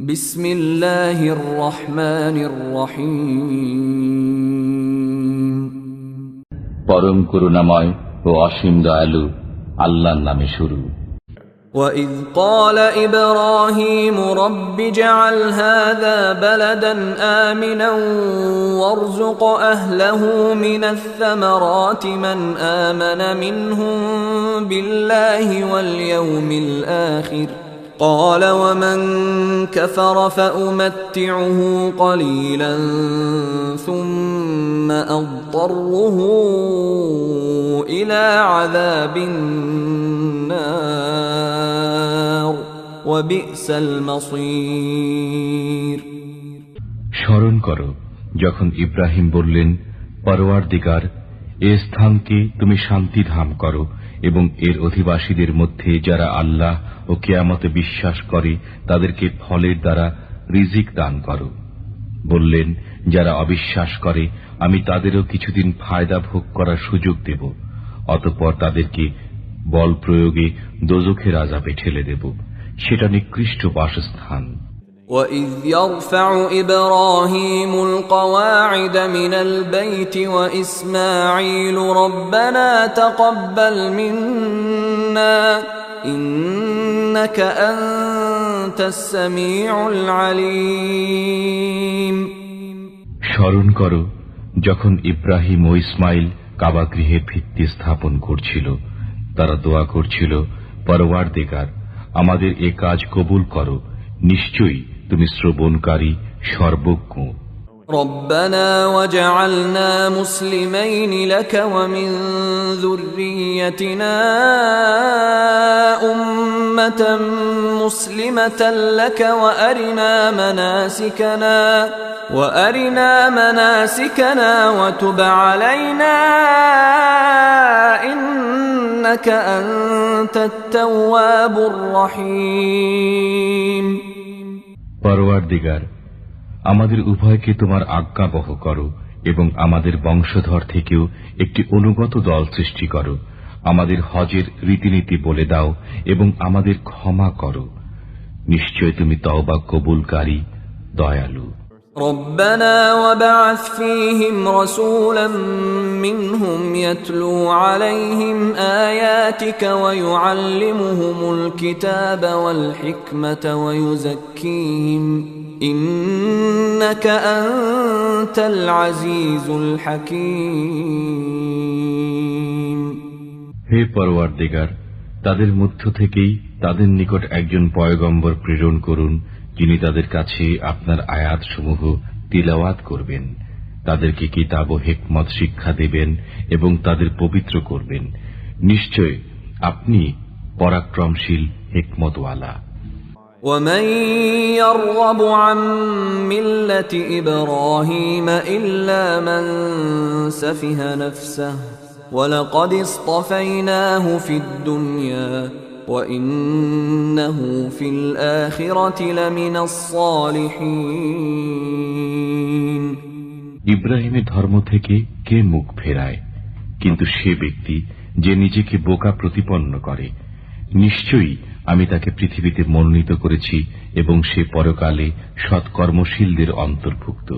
بسم الله الرحمن الرحيم পরম করুণাময় ও অসীম দয়ালু আল্লাহর নামে শুরু وإذ قال إبراهيم رب اجعل هذا بلدا آمنا وارزق أهله من الثمرات من آمن منهم بالله واليوم الآخر قال ومن كفر فأمتعه قليلا ثم أضطره إلى عذاب النار وبئس المصير স্মরণ করো যখন ইব্রাহিম বললেন পরওয়ার দিগার এ স্থানকে তুমি শান্তিধাম করো এবং এর অধিবাসীদের মধ্যে যারা আল্লাহ ও কেয়ামতে বিশ্বাস করে, তাদেরকে ফলের দ্বারা রিজিক দান করো। বললেন, যারা অবিশ্বাস করে, আমি তাদেরও কিছুদিন ফায়দা ভোগ করার সুযোগ দেব, অতঃপর তাদেরকে বল প্রয়োগে দোজখের আজাবে ঠেলে দেব। সেটা নিকৃষ্ট বাসস্থান। وإذ يرفع إبراهيم القواعد من البيت وإسماعيل ربنا تقبل منا إنك أنت السميع العليم স্মরণ করো যখন ইব্রাহিম ও ইসমাইল কাবাগৃহের ভিত্তি স্থাপন করছিল তারা দোয়া করছিল পরওয়ার দেগার আমাদের এ কাজ কবুল করো নিশ্চয়ই তুমি শ্রবণকারী সর্বজ্ঞ ربنا وجعلنا مسلمين لك ومن ذريتنا أمة مسلمة لك وأرنا مناسكنا وأرنا مناسكنا وتب علينا إنك أنت التواب الرحيم পরওয়ার দিগার, আমাদের উভয়কে তোমার আজ্ঞাবহ করো এবং আমাদের বংশধর থেকেও একটি অনুগত দল সৃষ্টি করো। আমাদের হজের রীতিনীতি বলে দাও এবং আমাদের ক্ষমা করো। নিশ্চয় তুমি তওবা কবুলকারী, দয়ালু। ربنا وبعث فيهم رسولا منهم يتلو عليهم آياتك ويعلمهم الكتاب والحكمة ويزكيهم إنك أنت العزيز الحكيم হে পরওয়ার দিগার তাদের মধ্য থেকেই তাদের নিকট একজন পয়গম্বর প্রেরণ করুন যিনি তাদের কাছে আপনার আয়াতসমূহ তিলাওয়াত করবেন তাদেরকে কিতাব ও হেকমত শিক্ষা দেবেন এবং তাদের পবিত্র করবেন নিশ্চয় আপনি পরাক্রমশীল হেকমতওয়ালা ومن يرغب عن ملة إبراهيم إلا من سفه نفسه ولقد اصطفيناه في الدنيا وإنه في الآخرة لمن الصالحين ইব্রাহিমের ধর্ম থেকে কে মুখ ফেরায় কিন্তু সে ব্যক্তি যে নিজেকে বোকা প্রতিপন্ন করে নিশ্চয়ই আমি তাকে পৃথিবীতে মনোনীত করেছি এবং সে পরকালে সৎকর্মশীলদের অন্তর্ভুক্ত